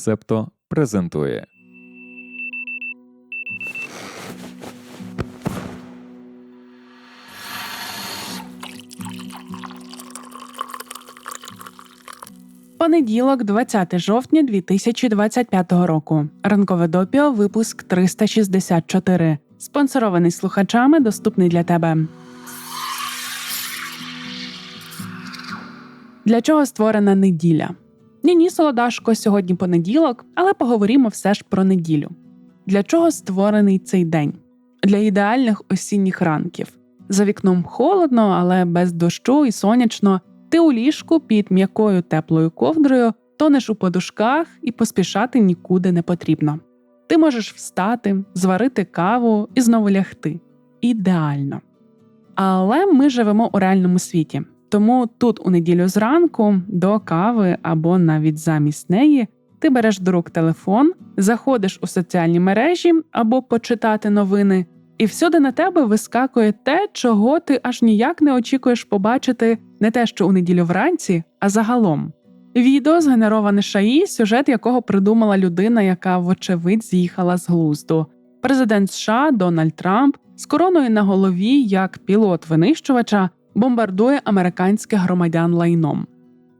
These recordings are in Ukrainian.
Септо презентує. Понеділок, 20 жовтня 2025 року. Ранкове допіо, випуск 364. Спонсорований слухачами, доступний для тебе. Для чого створена неділя? Ні, ні, солодашко, сьогодні понеділок, але поговоримо все ж про неділю. Для чого створений цей день? Для ідеальних осінніх ранків. За вікном холодно, але без дощу і сонячно. Ти у ліжку під м'якою теплою ковдрою, тонеш у подушках і поспішати нікуди не потрібно. Ти можеш встати, зварити каву і знову лягти. Ідеально. Але ми живемо у реальному світі. Тому тут у неділю зранку до кави або навіть замість неї ти береш до рук телефон, заходиш у соціальні мережі або почитати новини, і всюди на тебе вискакує те, чого ти аж ніяк не очікуєш побачити не те, що у неділю вранці, а загалом. Відео згенероване шаї, сюжет якого придумала людина, яка, вочевидь, з'їхала з глузду. Президент США Дональд Трамп з короною на голові, як пілот винищувача, бомбардує американських громадян лайном.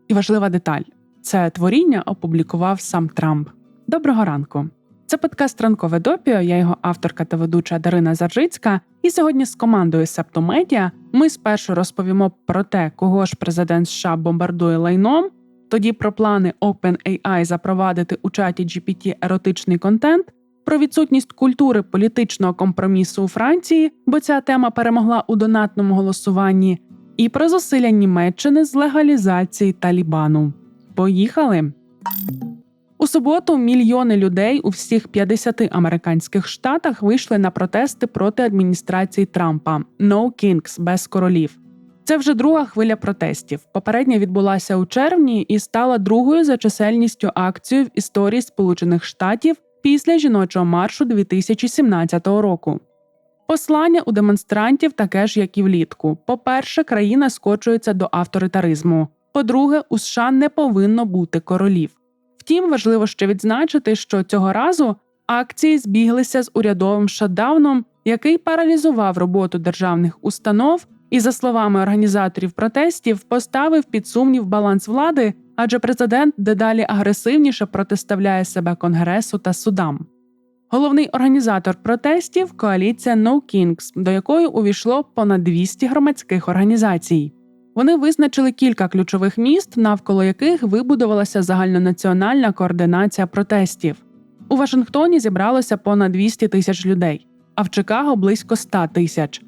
І важлива деталь: це творіння опублікував сам Трамп. Доброго ранку! Це подкаст Ранкове допіо, я його авторка та ведуча Дарина Заржицька. І сьогодні з командою Септомедіа ми спершу розповімо про те, кого ж президент США бомбардує лайном, тоді про плани OpenAI запровадити у чаті GPT еротичний контент, про відсутність культури політичного компромісу у Франції, бо ця тема перемогла у донатному голосуванні, і про зусилля Німеччини з легалізації Талібану. Поїхали! У суботу мільйони людей у всіх 50 американських штатах вийшли на протести проти адміністрації Трампа «No Kings» без королів. Це вже друга хвиля протестів. Попередня відбулася у червні і стала другою за чисельністю акцією в історії Сполучених Штатів після жіночого маршу 2017 року. Послання у демонстрантів таке ж, як і влітку. По-перше, країна скочується до авторитаризму. По-друге, у США не повинно бути королів. Втім, важливо ще відзначити, що цього разу акції збіглися з урядовим шатдауном, який паралізував роботу державних установ і, за словами організаторів протестів, поставив під сумнів баланс влади, адже президент дедалі агресивніше протиставляє себе конгресу та судам. Головний організатор протестів коаліція No Kings, до якої увійшло понад 200 громадських організацій. Вони визначили кілька ключових міст, навколо яких вибудувалася загальнонаціональна координація протестів. У Вашингтоні зібралося понад 200 тисяч людей, а в Чикаго близько 100 тисяч.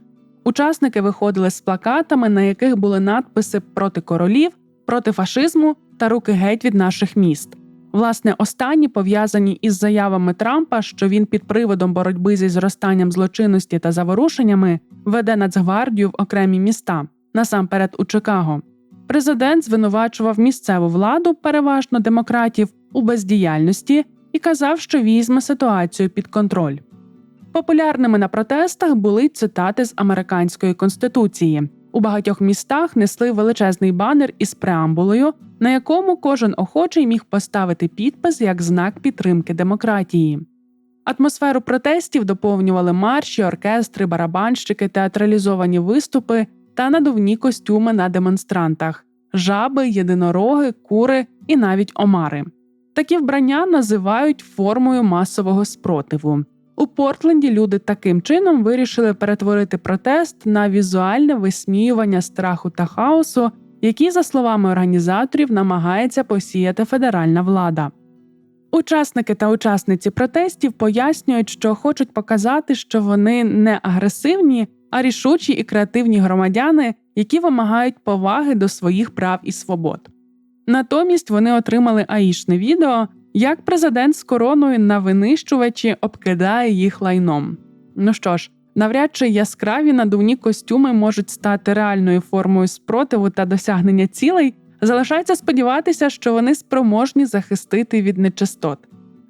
Учасники виходили з плакатами, на яких були надписи проти королів, проти фашизму та руки геть від наших міст. Власне, останні пов'язані із заявами Трампа, що він під приводом боротьби зі зростанням злочинності та заворушеннями веде Нацгвардію в окремі міста насамперед у Чикаго. Президент звинувачував місцеву владу, переважно демократів, у бездіяльності і казав, що візьме ситуацію під контроль. Популярними на протестах були цитати з американської конституції. У багатьох містах несли величезний банер із преамбулою, на якому кожен охочий міг поставити підпис як знак підтримки демократії. Атмосферу протестів доповнювали марші, оркестри, барабанщики, театралізовані виступи та надувні костюми на демонстрантах, жаби, єдинороги, кури і навіть омари. Такі вбрання називають формою масового спротиву. У Портленді люди таким чином вирішили перетворити протест на візуальне висміювання страху та хаосу, які, за словами організаторів, намагається посіяти федеральна влада. Учасники та учасниці протестів пояснюють, що хочуть показати, що вони не агресивні, а рішучі і креативні громадяни, які вимагають поваги до своїх прав і свобод. Натомість вони отримали аїшне відео, як президент з короною на винищувачі обкидає їх лайном. Ну що ж, навряд чи яскраві надувні костюми можуть стати реальною формою спротиву та досягнення цілей. Залишається сподіватися, що вони спроможні захистити від нечистот.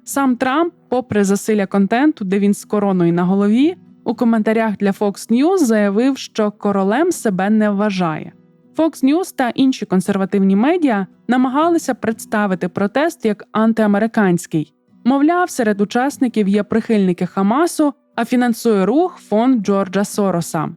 Сам Трамп, попри засилля контенту, де він з короною на голові, у коментарях для Fox News заявив, що королем себе не вважає. Fox News та інші консервативні медіа намагалися представити протест як антиамериканський. Мовляв, серед учасників є прихильники Хамасу, а фінансує рух фонд Джорджа Сороса.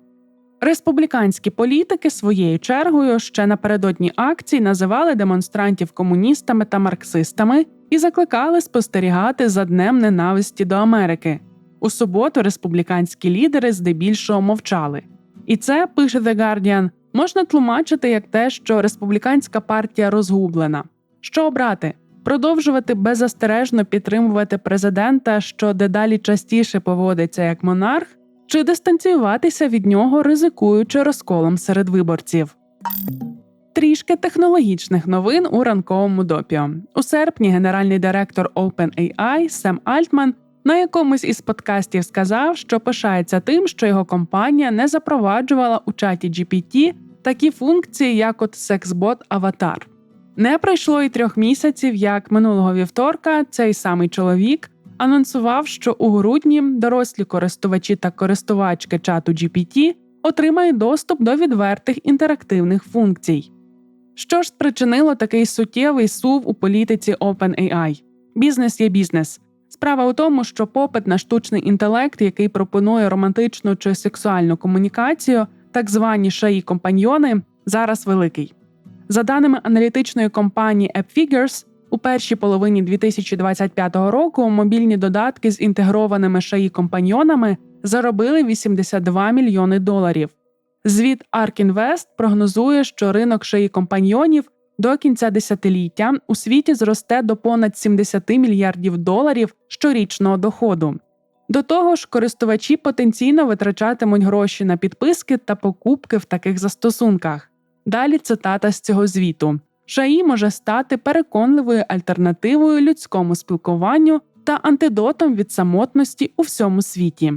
Республіканські політики своєю чергою ще напередодні акцій називали демонстрантів комуністами та марксистами і закликали спостерігати за днем ненависті до Америки. У суботу республіканські лідери здебільшого мовчали. І це пише The Guardian, можна тлумачити як те, що республіканська партія розгублена. Що обрати? Продовжувати беззастережно підтримувати президента, що дедалі частіше поводиться як монарх, чи дистанціюватися від нього, ризикуючи розколом серед виборців. Трішки технологічних новин у ранковому допіо. У серпні генеральний директор OpenAI Сем Альтман на якомусь із подкастів сказав, що пишається тим, що його компанія не запроваджувала у чаті GPT такі функції, як от сексбот Аватар. Не пройшло й трьох місяців, як минулого вівторка цей самий чоловік анонсував, що у грудні дорослі користувачі та користувачки чату GPT отримають доступ до відвертих інтерактивних функцій. Що ж спричинило такий суттєвий сув у політиці OpenAI? Бізнес є бізнес. Справа у тому, що попит на штучний інтелект, який пропонує романтичну чи сексуальну комунікацію, так звані шаї компаньйони, зараз великий. За даними аналітичної компанії AppFigures, у першій половині 2025 року мобільні додатки з інтегрованими шаї компаньйонами заробили 82 мільйони доларів. Звіт ARK Invest прогнозує, що ринок шиї компаньйонів до кінця десятиліття у світі зросте до понад 70 мільярдів доларів щорічного доходу. До того ж, користувачі потенційно витрачатимуть гроші на підписки та покупки в таких застосунках. Далі цитата з цього звіту: Шаї може стати переконливою альтернативою людському спілкуванню та антидотом від самотності у всьому світі.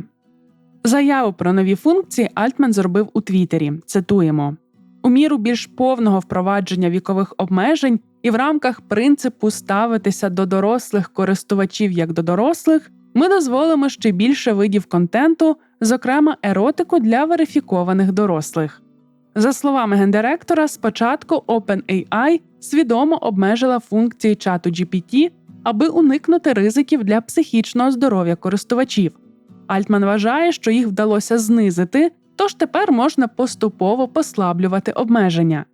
Заяву про нові функції Альтман зробив у Твіттері. Цитуємо: у міру більш повного впровадження вікових обмежень і в рамках принципу ставитися до дорослих користувачів як до дорослих, ми дозволимо ще більше видів контенту, зокрема еротику для верифікованих дорослих. За словами гендиректора, спочатку OpenAI свідомо обмежила функції чату GPT, аби уникнути ризиків для психічного здоров'я користувачів. Альтман вважає, що їх вдалося знизити, тож тепер можна поступово послаблювати обмеження.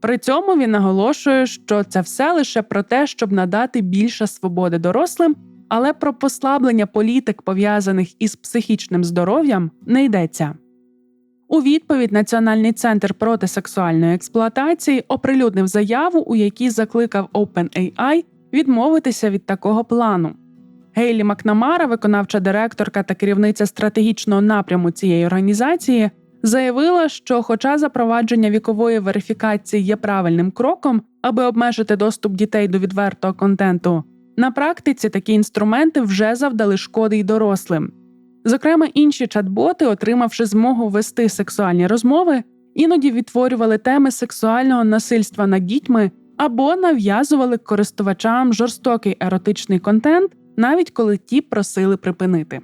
При цьому він наголошує, що це все лише про те, щоб надати більше свободи дорослим, але про послаблення політик, пов'язаних із психічним здоров'ям, не йдеться. У відповідь Національний центр проти сексуальної експлуатації оприлюднив заяву, у якій закликав OpenAI відмовитися від такого плану. Гейлі Макнамара, виконавча директорка та керівниця стратегічного напряму цієї організації, заявила, що, хоча запровадження вікової верифікації є правильним кроком, аби обмежити доступ дітей до відвертого контенту, на практиці такі інструменти вже завдали шкоди й дорослим. Зокрема, інші чат-боти, отримавши змогу вести сексуальні розмови, іноді відтворювали теми сексуального насильства над дітьми або нав'язували користувачам жорстокий еротичний контент, навіть коли ті просили припинити.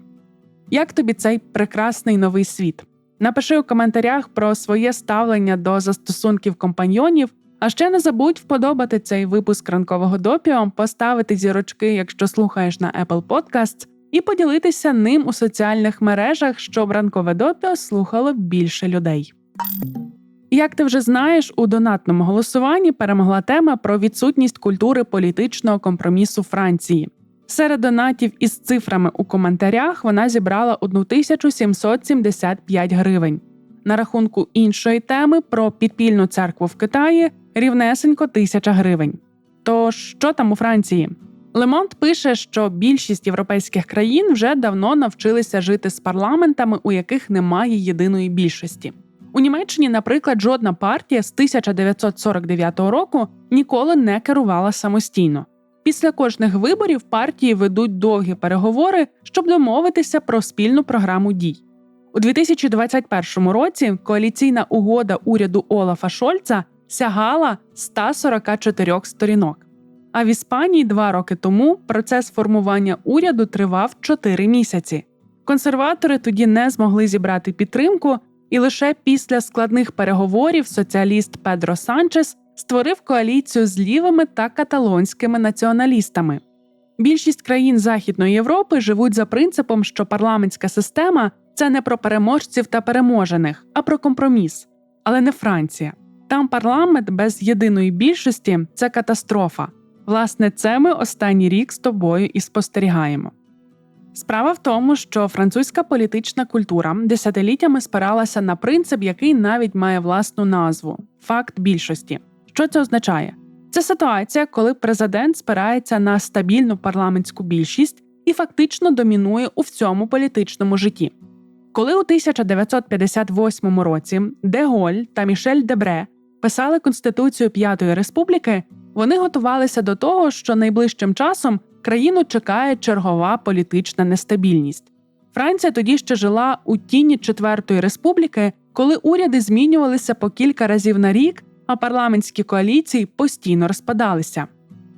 Як тобі цей прекрасний новий світ? Напиши у коментарях про своє ставлення до застосунків компаньйонів, а ще не забудь вподобати цей випуск ранкового допіо, поставити зірочки, якщо слухаєш на Apple Podcasts, і поділитися ним у соціальних мережах, щоб ранкове допіо слухало більше людей. Як ти вже знаєш, у донатному голосуванні перемогла тема про відсутність культури політичного компромісу Франції. Серед донатів із цифрами у коментарях вона зібрала 1775 гривень. На рахунку іншої теми про підпільну церкву в Китаї рівнесенько тисяча гривень. То що там у Франції? Лемонт пише, що більшість європейських країн вже давно навчилися жити з парламентами, у яких немає єдиної більшості. У Німеччині, наприклад, жодна партія з 1949 року ніколи не керувала самостійно. Після кожних виборів партії ведуть довгі переговори, щоб домовитися про спільну програму дій. У 2021 році коаліційна угода уряду Олафа Шольца сягала 144 сторінок. А в Іспанії два роки тому процес формування уряду тривав 4 місяці. Консерватори тоді не змогли зібрати підтримку, і лише після складних переговорів соціаліст Педро Санчес створив коаліцію з лівими та каталонськими націоналістами. Більшість країн Західної Європи живуть за принципом, що парламентська система це не про переможців та переможених, а про компроміс. Але не Франція. Там парламент без єдиної більшості це катастрофа. Власне, це ми останній рік з тобою і спостерігаємо. Справа в тому, що французька політична культура десятиліттями спиралася на принцип, який навіть має власну назву факт більшості. Що це означає? Це ситуація, коли президент спирається на стабільну парламентську більшість і фактично домінує у всьому політичному житті. Коли у 1958 році Де Голь та Мішель Дебре писали Конституцію П'ятої Республіки, вони готувалися до того, що найближчим часом країну чекає чергова політична нестабільність. Франція тоді ще жила у тіні Четвертої республіки, коли уряди змінювалися по кілька разів на рік, а парламентські коаліції постійно розпадалися.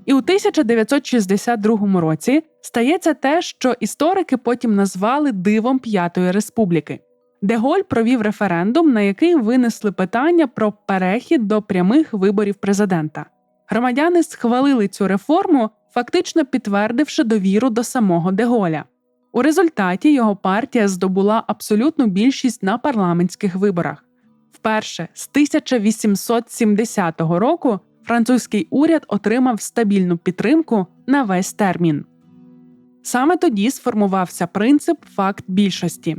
І у 1962 році стається те, що історики потім назвали дивом П'ятої республіки. Деголь провів референдум, на який винесли питання про перехід до прямих виборів президента. Громадяни схвалили цю реформу, фактично підтвердивши довіру до самого Деголя. У результаті його партія здобула абсолютну більшість на парламентських виборах. Вперше з 1870 року французький уряд отримав стабільну підтримку на весь термін. Саме тоді сформувався принцип факт більшості.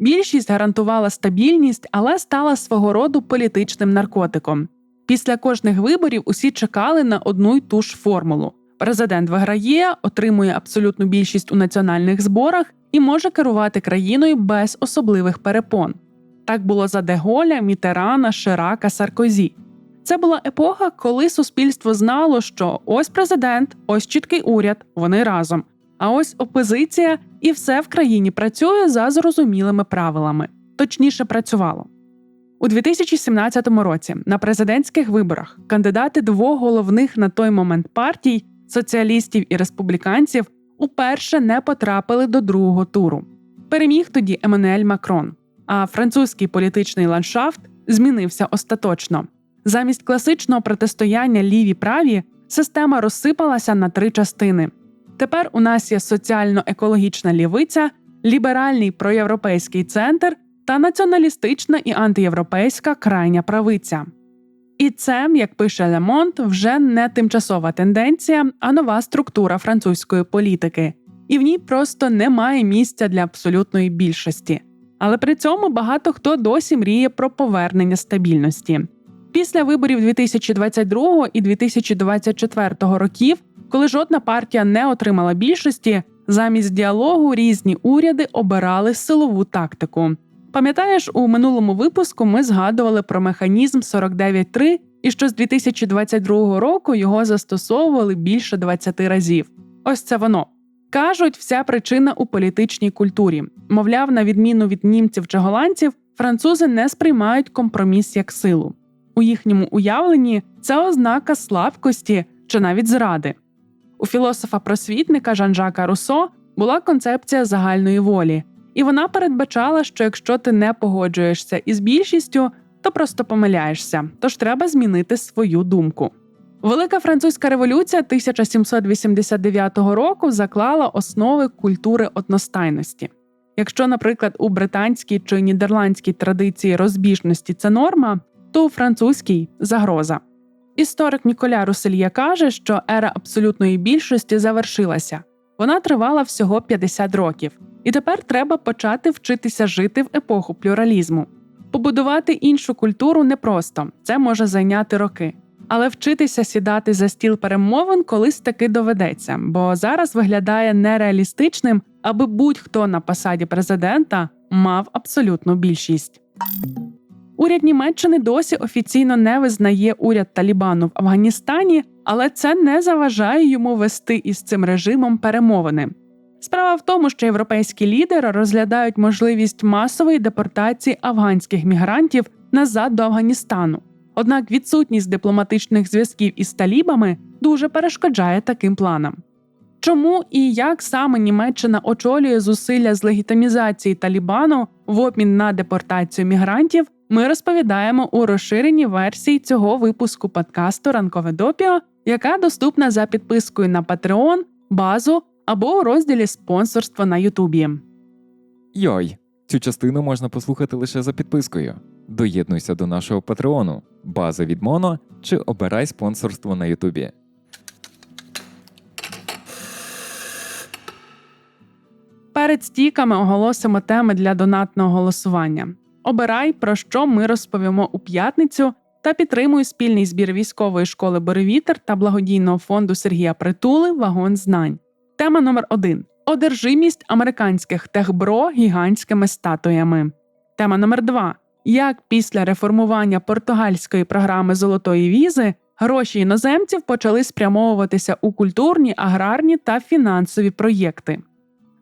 Більшість гарантувала стабільність, але стала свого роду політичним наркотиком. Після кожних виборів усі чекали на одну й ту ж формулу. Президент виграє, отримує абсолютну більшість у національних зборах і може керувати країною без особливих перепон. Так було за Деголя, Мітерана, Ширака, Саркозі. Це була епоха, коли суспільство знало, що ось президент, ось чіткий уряд, вони разом. А ось опозиція, і все в країні працює за зрозумілими правилами, точніше працювало. У 2017 році на президентських виборах кандидати двох головних на той момент партій соціалістів і республіканців уперше не потрапили до другого туру. Переміг тоді Еммануель Макрон, а французький політичний ландшафт змінився остаточно. Замість класичного протистояння ліві праві система розсипалася на три частини. Тепер у нас є соціально-екологічна лівиця, ліберальний проєвропейський центр та націоналістична і антиєвропейська крайня правиця. І це, як пише Лемонт, вже не тимчасова тенденція, а нова структура французької політики, і в ній просто немає місця для абсолютної більшості. Але при цьому багато хто досі мріє про повернення стабільності. Після виборів 2022 і 2024 років, коли жодна партія не отримала більшості, замість діалогу різні уряди обирали силову тактику. Пам'ятаєш, у минулому випуску ми згадували про механізм 49.3 і що з 2022 року його застосовували більше 20 разів. Ось це воно. Кажуть, вся причина у політичній культурі. Мовляв, на відміну від німців чи голландців, французи не сприймають компроміс як силу. У їхньому уявленні це ознака слабкості чи навіть зради. У філософа-просвітника Жан-Жака Руссо була концепція загальної волі, і вона передбачала, що якщо ти не погоджуєшся із більшістю, то просто помиляєшся, тож треба змінити свою думку. Велика французька революція 1789 року заклала основи культури одностайності. Якщо, наприклад, у британській чи нідерландській традиції розбіжності це норма, то у французькій загроза. Історик Ніколя Русельє каже, що ера абсолютної більшості завершилася. Вона тривала всього 50 років, і тепер треба почати вчитися жити в епоху плюралізму. Побудувати іншу культуру непросто, це може зайняти роки. Але вчитися сідати за стіл перемовин колись таки доведеться, бо зараз виглядає нереалістичним, аби будь-хто на посаді президента мав абсолютну більшість. Уряд Німеччини досі офіційно не визнає уряд Талібану в Афганістані, але це не заважає йому вести із цим режимом перемовини. Справа в тому, що європейські лідери розглядають можливість масової депортації афганських мігрантів назад до Афганістану. Однак відсутність дипломатичних зв'язків із талібами дуже перешкоджає таким планам. Чому і як саме Німеччина очолює зусилля з легітимізації Талібану, в обмін на депортацію мігрантів, ми розповідаємо у розширеній версії цього випуску подкасту Ранкове допіо, яка доступна за підпискою на Patreon, базу або у розділі спонсорство на Ютубі. Йой, цю частину можна послухати лише за підпискою. Доєднуйся до нашого патреону, база від Моно чи обирай спонсорство на Ютубі. Перед стіками оголосимо теми для донатного голосування. Обирай, про що ми розповімо у п'ятницю, та підтримуй спільний збір військової школи Боревітер та благодійного фонду Сергія Притули Вагон знань. Тема номер 1 Одержимість американських техбро гігантськими статуями. Тема номер 2 Як після реформування португальської програми золотої візи гроші іноземців почали спрямовуватися у культурні, аграрні та фінансові проєкти.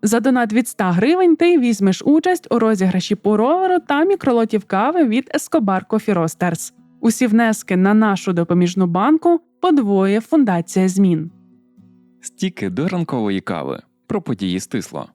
За донат від 100 гривень ти візьмеш участь у розіграші пуроверу та мікролотів кави від Escobar Coffee Roasters. Усі внески на нашу допоміжну банку подвоє фундація змін. Стіки до ранкової кави. Про події стисло.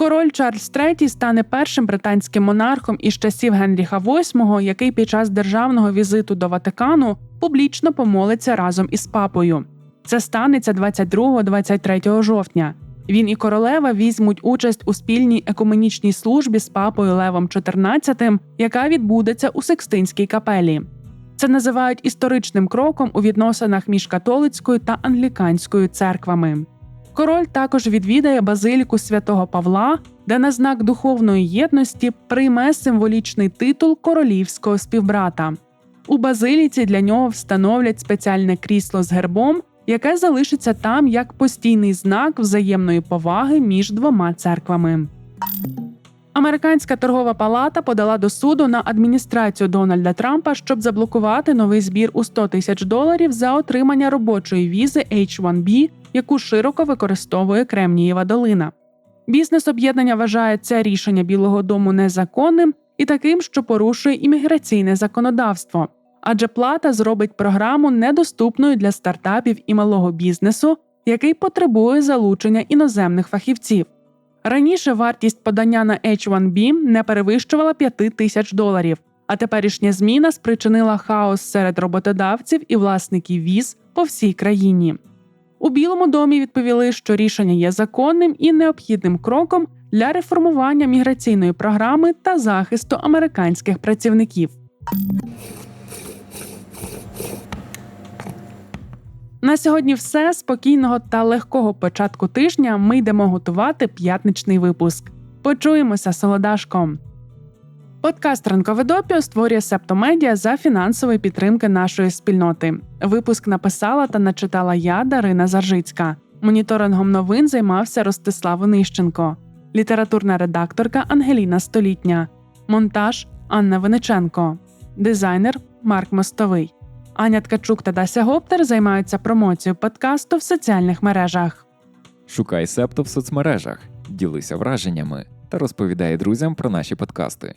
Король Чарльз III стане першим британським монархом із часів Генріха VIII, який під час державного візиту до Ватикану публічно помолиться разом із папою. Це станеться 22-23 жовтня. Він і королева візьмуть участь у спільній екуменічній службі з папою Левом XIV, яка відбудеться у Секстинській капелі. Це називають історичним кроком у відносинах між католицькою та англіканською церквами. Король також відвідає базиліку святого Павла, де на знак духовної єдності прийме символічний титул королівського співбрата. У базиліці для нього встановлять спеціальне крісло з гербом, яке залишиться там як постійний знак взаємної поваги між двома церквами. Американська торгова палата подала до суду на адміністрацію Дональда Трампа, щоб заблокувати новий збір у 100 тисяч доларів за отримання робочої візи H-1B, яку широко використовує Кремнієва долина. Бізнес об'єднання вважає це рішення Білого Дому незаконним і таким, що порушує імміграційне законодавство, адже плата зробить програму недоступною для стартапів і малого бізнесу, який потребує залучення іноземних фахівців. Раніше вартість подання на H1B не перевищувала 5 тисяч доларів, а теперішня зміна спричинила хаос серед роботодавців і власників віз по всій країні. У Білому домі відповіли, що рішення є законним і необхідним кроком для реформування міграційної програми та захисту американських працівників. На сьогодні все спокійного та легкого початку тижня. Ми йдемо готувати п'ятничний випуск. Почуємося солодашком. Подкаст Ранкове допіо створює Септомедіа за фінансової підтримки нашої спільноти. Випуск написала та начитала я, Дарина Заржицька. Моніторингом новин займався Ростислав Онищенко, літературна редакторка Ангеліна Столітня, монтаж Анна Виниченко, дизайнер Марк Мостовий. Аня Ткачук та Дася Гоптер займаються промоцією подкасту в соціальних мережах. Шукай септо в соцмережах, ділися враженнями та розповідай друзям про наші подкасти.